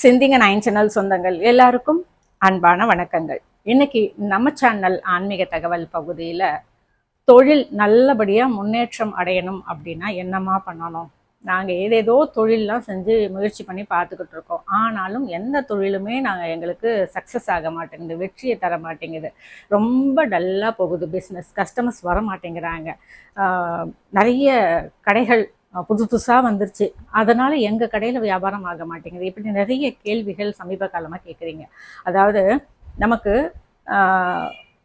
சிந்திங்க nine channel சொந்தங்கள் எல்லாருக்கும் அன்பான வணக்கங்கள். இன்னைக்கு நம்ம சேனல் ஆன்மீக தகவல் பகுதியில் தொழில் நல்லபடியாக முன்னேற்றம் அடையணும் அப்படின்னா என்னமா பண்ணணும்? நாங்கள் ஏதேதோ தொழிலெலாம் செஞ்சு முயற்சி பண்ணி பார்த்துக்கிட்டு இருக்கோம். ஆனாலும் எந்த தொழிலுமே நாங்கள் எங்களுக்கு சக்ஸஸ் ஆக மாட்டேங்குது வெற்றியை தர மாட்டேங்குது. ரொம்ப டல்லாக போகுது பிஸ்னஸ் கஸ்டமர்ஸ் வர மாட்டேங்கிறாங்க நிறைய கடைகள் புது புதுசாக வந்துருச்சு. அதனால் எங்கள் கடையில் வியாபாரம் ஆக மாட்டேங்குது. இப்படி நிறைய கேள்விகள் சமீப காலமாக கேட்குறீங்க அதாவது நமக்கு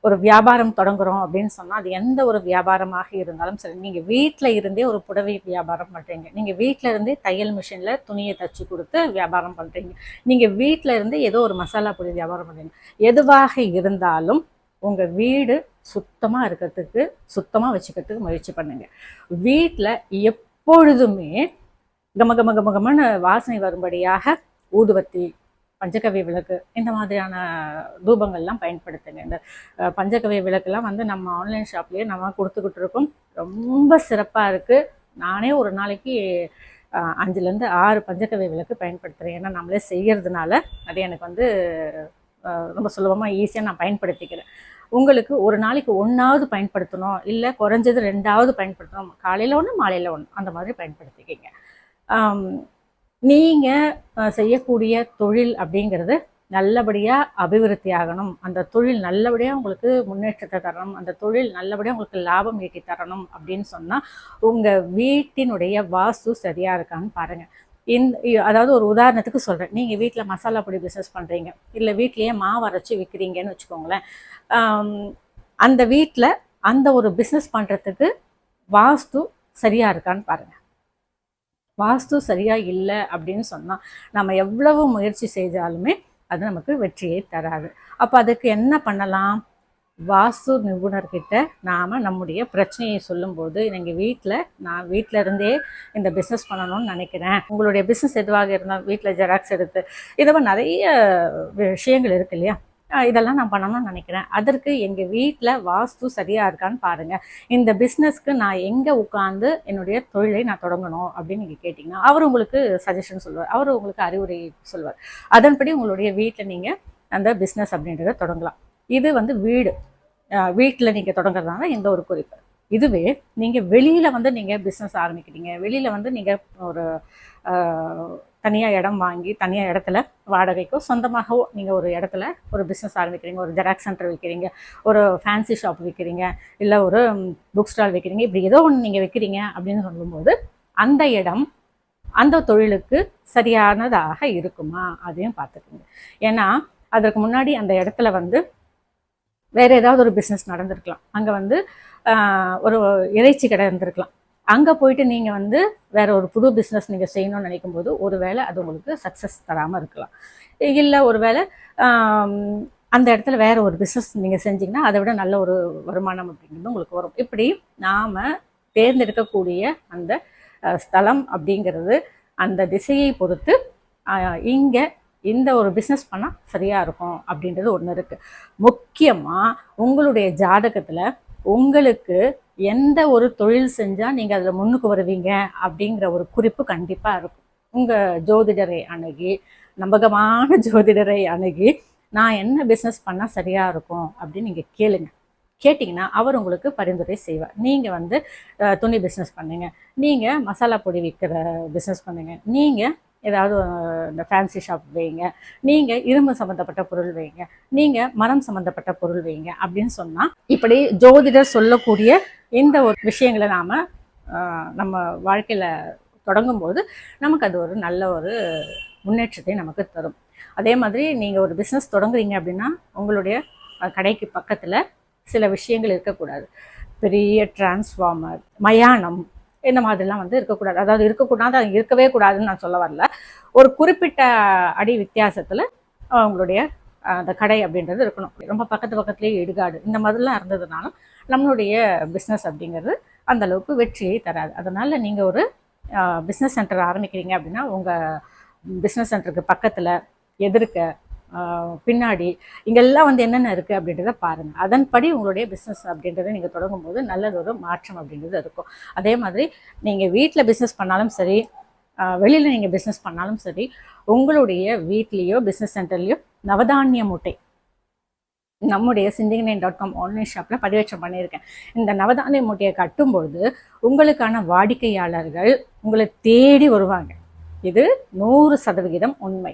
ஒரு வியாபாரம் தொடங்குறோம் அப்படின்னு சொன்னால் அது எந்த ஒரு வியாபாரமாக இருந்தாலும் சரி நீங்கள் வீட்டில் இருந்தே ஒரு புடவை வியாபாரம் பண்ணுறீங்க நீங்கள் வீட்டில் இருந்தே தையல் மிஷினில் துணியை தச்சு கொடுத்து வியாபாரம் பண்ணுறீங்க நீங்கள் வீட்டில் இருந்தே ஏதோ ஒரு மசாலா பொடி வியாபாரம் பண்ணுறீங்க எதுவாக இருந்தாலும் உங்கள் வீடு சுத்தமாக இருக்கிறதுக்கு சுத்தமாக வச்சுக்கிறதுக்கு முயற்சி பண்ணுங்கள் வீட்டில் எப் எப்பொழுதுமே கம கம கம கமன்னு வாசனை வரும்படியாக ஊதுவத்தி பஞ்சகவி விளக்கு இந்த மாதிரியான தூபங்கள்லாம் பயன்படுத்துங்க. இந்த பஞ்சகவி விளக்குலாம் வந்து நம்ம ஆன்லைன் ஷாப்லேயே நம்ம கொடுத்துக்கிட்டு இருக்கோம். ரொம்ப சிறப்பாக இருக்குது நானே ஒரு நாளைக்கு அஞ்சுலேருந்து ஆறு பஞ்சகவி விளக்கு பயன்படுத்துகிறேன் ஏன்னா நம்மளே செய்கிறதுனால அது எனக்கு வந்து ரொம்ப சுலபமாக ஈஸியாக நான் பயன்படுத்திக்கிறேன். உங்களுக்கு ஒரு நாளைக்கு ஒன்றாவது பயன்படுத்தணும் இல்லை குறைஞ்சது ரெண்டாவது பயன்படுத்தணும் காலையில் ஒன்று மாலையில் ஒன்று அந்த மாதிரி பயன்படுத்திக்கிங்க. நீங்கள் செய்யக்கூடிய தொழில் அப்படிங்கிறது நல்லபடியாக அபிவிருத்தி ஆகணும். அந்த தொழில் நல்லபடியாக உங்களுக்கு முன்னேற்றத்தை தரணும். அந்த தொழில் நல்லபடியாக உங்களுக்கு லாபம் ஈட்டி தரணும் அப்படின்னு சொன்னால் உங்கள் வீட்டினுடைய வாஸ்து சரியாக இருக்கான்னு பாருங்கள் இந்த அதாவது ஒரு உதாரணத்துக்கு சொல்கிறேன் நீங்கள் வீட்டில் மசாலா பொடி பிஸ்னஸ் பண்ணுறீங்க இல்லை வீட்லேயே மாவு அரைச்சி விற்கிறீங்கன்னு வச்சுக்கோங்களேன். அந்த வீட்டில் அந்த ஒரு பிஸ்னஸ் பண்ணுறதுக்கு வாஸ்து சரியாக இருக்கான்னு பாருங்கள் வாஸ்து சரியாக இல்லை அப்படின்னு சொன்னால் நம்ம எவ்வளவு முயற்சி செய்தாலுமே அது நமக்கு வெற்றியை தராது. அப்போ அதுக்கு என்ன பண்ணலாம்? வாஸ்து நிபுணர்கிட்ட நாம் நம்முடைய பிரச்சனையை சொல்லும்போது எங்கள் வீட்டில் நான் வீட்டில் இருந்தே இந்த பிஸ்னஸ் பண்ணணும்னு நினைக்கிறேன். உங்களுடைய பிஸ்னஸ் எதுவாக இருந்தால் வீட்டில் ஜெராக்ஸ் எடுத்து இதை நிறைய விஷயங்கள் இருக்கு இல்லையா? இதெல்லாம் நான் பண்ணணும்னு நினைக்கிறேன். அதற்கு எங்கள் வீட்டில் வாஸ்து சரியாக இருக்கான்னு பாருங்கள் இந்த பிஸ்னஸ்க்கு நான் எங்கே உட்காந்து என்னுடைய தொழிலை நான் தொடங்கணும் அப்படின்னு நீங்கள் கேட்டிங்கன்னா அவர் உங்களுக்கு சஜஷன் சொல்லுவார். அவர் உங்களுக்கு அறிவுரை சொல்வார் அதன்படி உங்களுடைய வீட்டில் நீங்கள் அந்த பிஸ்னஸ் அப்படின்றத தொடங்கலாம். இது வந்து வீடு. வீட்டில் நீங்கள் தொடங்குறதுனால இந்த ஒரு குறிப்பு. இதுவே நீங்கள் வெளியில் வந்து நீங்கள் பிஸ்னஸ் ஆரம்பிக்கிறீங்க. வெளியில் வந்து நீங்கள் ஒரு தனியாக இடம் வாங்கி தனியாக இடத்துல வாடகைக்கோ சொந்தமாகவோ நீங்கள் ஒரு இடத்துல ஒரு பிஸ்னஸ் ஆரம்பிக்கிறீங்க. ஒரு ஜெராக்ஸ் சென்டர் வைக்கிறீங்க. ஒரு ஃபேன்சி ஷாப் வைக்கிறீங்க. இல்லை ஒரு புக் ஸ்டால் வைக்கிறீங்க. இப்படி ஏதோ ஒன்று நீங்கள் வைக்கிறீங்க அப்படின்னு சொல்லும்போது அந்த இடம் அந்த தொழிலுக்கு சரியானதாக இருக்குமா? அதையும் பார்த்துக்கோங்க. ஏன்னா அதற்கு முன்னாடி அந்த இடத்துல வந்து வேறு ஏதாவது ஒரு பிஸ்னஸ் நடந்திருக்கலாம். அங்கே வந்து ஒரு இறைச்சி கடை இருந்திருக்கலாம். அங்கே போயிட்டு நீங்கள் வந்து வேறு ஒரு புது பிஸ்னஸ் நீங்கள் செய்யணும்னு நினைக்கும் போது ஒரு வேளை அது உங்களுக்கு சக்ஸஸ் தராமல் இருக்கலாம். இல்லை ஒரு வேளை அந்த இடத்துல வேறு ஒரு பிஸ்னஸ் நீங்கள் செஞ்சிங்கன்னா அதை விட நல்ல ஒரு வருமானம் அப்படிங்கிறது உங்களுக்கு வரும். இப்படி நாம் தேர்ந்தெடுக்கக்கூடிய அந்த ஸ்தலம் அப்படிங்கிறது அந்த திசையை பொறுத்து இங்கே இந்த ஒரு பிஸ்னஸ் பண்ணால் சரியாக இருக்கும் அப்படின்றது ஒன்று இருக்குது முக்கியமாக உங்களுடைய ஜாதகத்தில் உங்களுக்கு எந்த ஒரு தொழில் செஞ்சால் நீங்கள் அதில் முன்னுக்கு வருவீங்க அப்படிங்கிற ஒரு குறிப்பு கண்டிப்பாக இருக்கும். உங்கள் ஜோதிடரை அணுகி நம்பகமான ஜோதிடரை அணுகி நான் என்ன பிஸ்னஸ் பண்ணால் சரியாக இருக்கும் அப்படின்னு நீங்கள் கேளுங்க. கேட்டிங்கன்னா அவர் உங்களுக்கு பரிந்துரை செய்வார். நீங்கள் வந்து துணி பிஸ்னஸ் பண்ணுங்கள் நீங்கள் மசாலா பொடி விற்கிற பிஸ்னஸ் பண்ணுங்கள் நீங்கள் ஏதாவது இந்த ஃபேன்சி ஷாப் வைங்க. நீங்கள் இரும்பு சம்மந்தப்பட்ட பொருள் வைங்க. நீங்கள் மரம் சம்மந்தப்பட்ட பொருள் வைங்க அப்படின்னு சொன்னால் இப்படி ஜோதிடர் சொல்லக்கூடிய இந்த ஒரு விஷயங்களை நாம் நம்ம வாழ்க்கையில் தொடங்கும்போது நமக்கு அது ஒரு நல்ல ஒரு முன்னேற்றத்தை நமக்கு தரும். அதே மாதிரி நீங்கள் ஒரு பிஸ்னஸ் தொடங்குறீங்க அப்படின்னா உங்களுடைய கடைக்கு பக்கத்தில் சில விஷயங்கள் இருக்கக்கூடாது. பெரிய டிரான்ஸ்ஃபார்மர் மயானம் இந்த மாதிரிலாம் வந்து இருக்கக்கூடாது. அதாவது இருக்கக்கூடாது அது இருக்கவே கூடாதுன்னு நான் சொல்ல வரல. ஒரு குறிப்பிட்ட அடி வித்தியாசத்தில் அவங்களுடைய அந்த கடை அப்படின்றது இருக்கணும். ரொம்ப பக்கத்து பக்கத்துலேயே இடுகாடு இந்த மாதிரிலாம் இருந்ததுனாலும் நம்மளுடைய பிஸ்னஸ் அப்படிங்கிறது அந்த அளவுக்கு வெற்றியை தராது. அதனால் நீங்கள் ஒரு பிஸ்னஸ் சென்டர் ஆரம்பிக்கிறீங்க அப்படின்னா உங்கள் பிஸ்னஸ் சென்டருக்கு பக்கத்தில் எதிர்க்க பின்னாடி இங்கெல்லாம் வந்து என்னென்ன இருக்குது அப்படின்றத பாருங்கள் அதன்படி உங்களுடைய பிஸ்னஸ் அப்படின்றத நீங்கள் தொடங்கும்போது போது நல்லதொரு மாற்றம் அப்படின்றது இருக்கும். அதே மாதிரி நீங்கள் வீட்டில் பிஸ்னஸ் பண்ணாலும் சரி வெளியில் நீங்கள் பிஸ்னஸ் பண்ணாலும் சரி உங்களுடைய வீட்லேயோ பிஸ்னஸ் சென்டர்லேயோ நவதானிய மூட்டை நம்முடைய சிந்திங் நைன் டாட் காம் ஆன்லைன் ஷாப்பில் பதிவேற்றம் பண்ணியிருக்கேன். இந்த நவதானிய மூட்டையை கட்டும்பொழுது உங்களுக்கான வாடிக்கையாளர்கள் உங்களை தேடி வருவாங்க. இது நூறு சதவிகிதம் உண்மை.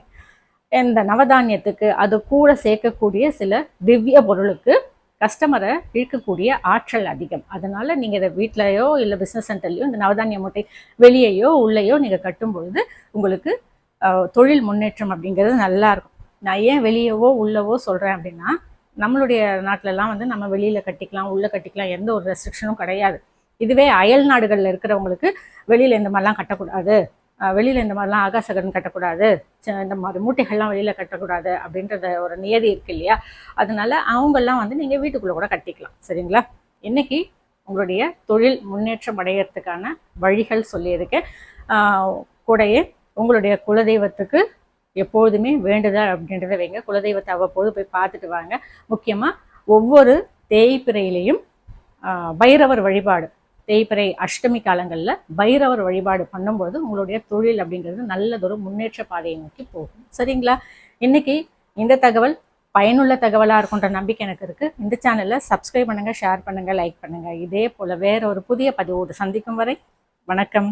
இந்த நவதானியத்துக்கு அது கூட சேர்க்கக்கூடிய சில திவ்ய பொருளுக்கு கஸ்டமரை இழுக்கக்கூடிய ஆற்றல் அதிகம். அதனால் நீங்கள் இதை வீட்லையோ இல்லை பிஸ்னஸ் சென்டர்லையோ இந்த நவதானிய மூட்டை வெளியேயோ உள்ளேயோ நீங்கள் கட்டும் பொழுது உங்களுக்கு தொழில் முன்னேற்றம் அப்படிங்கிறது நல்லா இருக்கும். நான் ஏன் வெளியவோ உள்ளவோ சொல்கிறேன் அப்படின்னா நம்மளுடைய நாட்டிலலாம் வந்து நம்ம வெளியில் கட்டிக்கலாம் உள்ளே கட்டிக்கலாம் எந்த ஒரு ரெஸ்ட்ரிக்ஷனும் கிடையாது. இதுவே அயல் நாடுகளில் இருக்கிறவங்களுக்கு வெளியில் இந்த மாதிரிலாம் கட்டக்கூடாது. வெளியில் இந்த மாதிரிலாம் ஆகாசகன் கட்டக்கூடாது. இந்த மாதிரி மூட்டைகள்லாம் வெளியில் கட்டக்கூடாது அப்படின்றத ஒரு நியதி இருக்கு இல்லையா? அதனால அவங்கெல்லாம் வந்து நீங்கள் வீட்டுக்குள்ளே கூட கட்டிக்கலாம். சரிங்களா? இன்னைக்கு உங்களுடைய தொழில் முன்னேற்றம் அடையிறதுக்கான வழிகள் சொல்லியிருக்கேன் கூடையே கூடயே உங்களுடைய குலதெய்வத்துக்கு எப்பொழுதுமே வேண்டுதல் அப்படின்றத வைங்க. குலதெய்வத்தை அவ்வப்போது போய் பார்த்துட்டு வாங்க. முக்கியமாக ஒவ்வொரு தேய்பிறையிலையும் பைரவர் வழிபாடு. தேய்பிறை அஷ்டமி காலங்களில் பைரவர் வழிபாடு பண்ணும்போது உங்களுடைய தொழில் அப்படிங்கிறது நல்லதொரு முன்னேற்ற பாதையை நோக்கி போகும். சரிங்களா? இன்னைக்கு இந்த தகவல் பயனுள்ள தகவலாக இருக்குன்ற நம்பிக்கை எனக்கு இருக்குது இந்த சேனலை சப்ஸ்கிரைப் பண்ணுங்கள் ஷேர் பண்ணுங்கள் லைக் பண்ணுங்கள் இதே போல் வேற ஒரு புதிய பதிவோடு சந்திக்கும் வரை வணக்கம்.